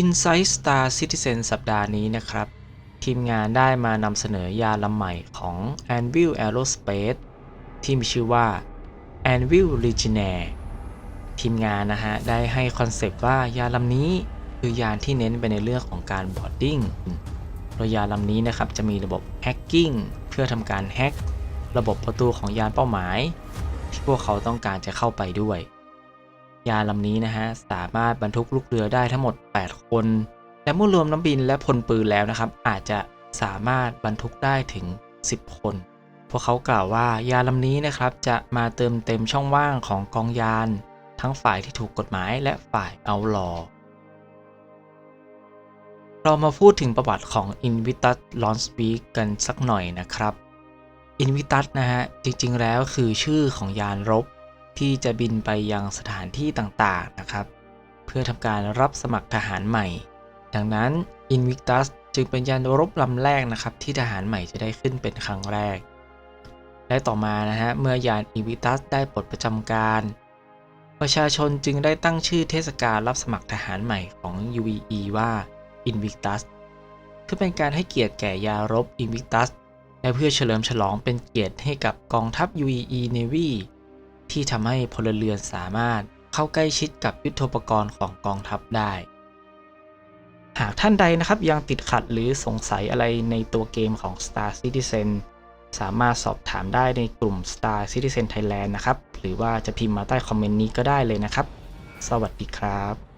Inside Star Citizen สัปดาห์นี้นะครับ ทีมงานได้มานำเสนอยาลำใหม่ของ Anvil Aerospace ที่มีชื่อว่า Anvil Legionnaire ทีมงานนะฮะ ได้ให้คอนเซปต์ว่ายาลำนี้คือยานที่เน้นไปในเรื่องของการบอดดิ้งโดยยานลำนี้นะครับ จะมีระบบแฮกกิ้งเพื่อทำการแฮกระบบประตูของยานเป้าหมาย ที่พวกเขาต้องการจะเข้าไปด้วย ยานลำนี้นะฮะสามารถบรรทุกลูกเรือได้ทั้งหมด 8 คน และเมื่อรวมน้ำบินและพลปืนแล้วนะครับ อาจจะสามารถบรรทุกได้ถึง 10 คน พวกเขากล่าวว่ายานลำนี้นะครับจะมาเติมเต็มช่องว่างของกองยาน ทั้งฝ่ายที่ถูกกฎหมายและฝ่ายเอาลอเรามาพูดถึงประวัติของ Invitus Launch Week กันสักหน่อยนะครับ Invitus นะฮะจริงๆแล้วคือชื่อของยานรบ ที่จะบินไปยังสถานที่ต่างๆนะครับ เพื่อทำการรับสมัครทหารใหม่ ดังนั้น Invictus จึงเป็นยานรบลำแรกนะครับ ที่ทหารใหม่จะได้ขึ้นเป็นครั้งแรก และต่อมานะฮะเมื่อยาน Invictus ได้ปลดประจำการ ประชาชนจึงได้ตั้งชื่อเทศกาลรับสมัครทหารใหม่ของ UEE ว่า Invictus เพื่อเป็นการให้เกียรติแก่ยารบ Invictus และเพื่อเฉลิมฉลองเป็นเกียรติให้กับกองทัพ UEE Navy ที่ทำให้พลเรือนสามารถเข้าใกล้ชิดกับยุทธปกรณ์ของกองทัพได้ หากท่านใดนะครับยังติดขัดหรือสงสัยอะไรในตัวเกมของ Star Citizen สามารถสอบถามได้ในกลุ่ม Star Citizen Thailand นะครับ หรือว่าจะพิมพ์มาใต้คอมเมนต์นี้ก็ได้เลยนะครับ สวัสดีครับ